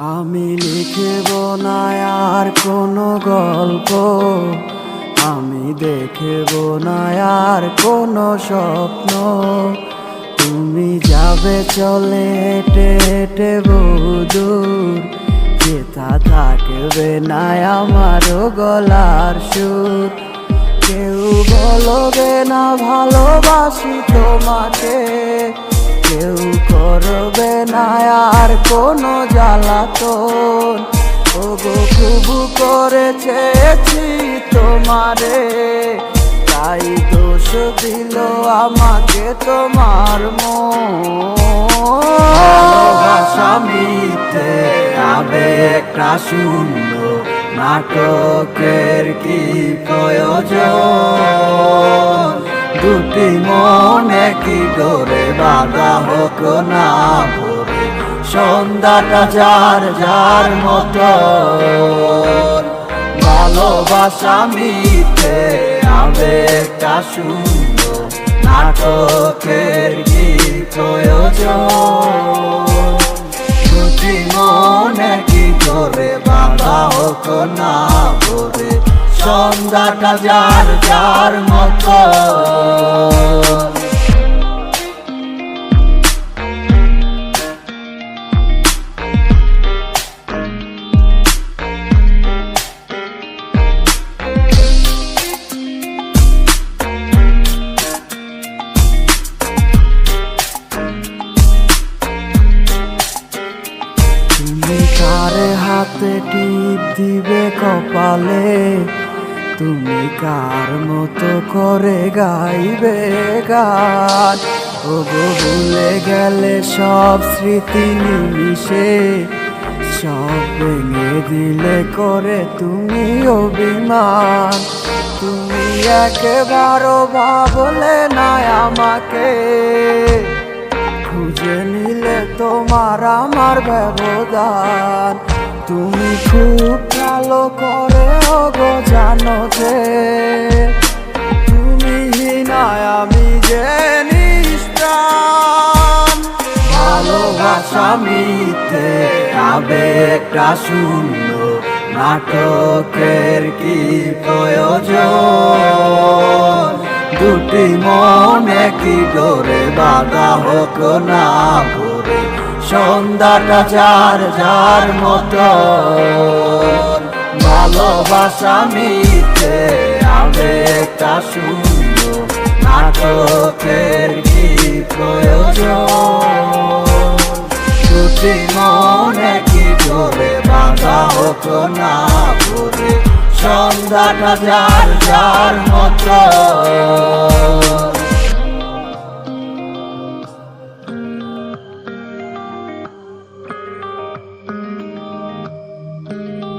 আমি লিখব না আর কোনো গল্প। আমি দেখব না আর কোনো স্বপ্ন। তুমি যাবে চলে, হেঁটে হেঁটে বহুদূর। যেথা থাকবে না আমারও গলার সুর। কেউ বলবে না, ভালোবাসি তোমাকে। কেউ করবে না আর কোনো জ্বালাতন। ওগো খুব করে চেয়েছি তোমারে। তাই দোষ দিল আমাকে তোমার ভালোবাসা মিথ্যে আবেগটা শূন্য নাটকের কি প্রয়োজন? দুটি মনে কি ডোরে বাধা হোক না সন্ধ্যাটা যার যার মতো। ভালোবাসা মিথ্যে আবেগটা শূন্য নাটকের কি প্রয়োজন। দুটি মনে কি করে, বাধা হোক না ভরে সন্ধ্যাটা যার যার মতো। কার হাতে টিপ দিবে কপালে, তুমি কার মতো করে গাইবে গান? ও গো ভুলে গেলে সব স্মৃতি নিমিশে সব ভেঙে দিলে করে তুমি অভিমান। তুমি একেবারও ভাবলে না আমাকে, খুঁজে তোমার আমার ব্যবধান। তুমি খুব ভালো করে গো জানো যে, তুমি হিনায় আমি যে নিষ্প্রাণ। ভালোবাসা মিথ্যে, আবেগটা শূন্য, নাটকের কি প্রয়োজন? দুটি মনে কি ডোরে বাধা হোক না সন্ধ্যাটা যার যার মতো। ভালোবাসা মিথ্যে আবেগটা শূন্য নাটকের কি প্রয়োজন? দুটি মনে কি ডোরে বাধা হোক না সন্ধ্যাটা যার যার মতো।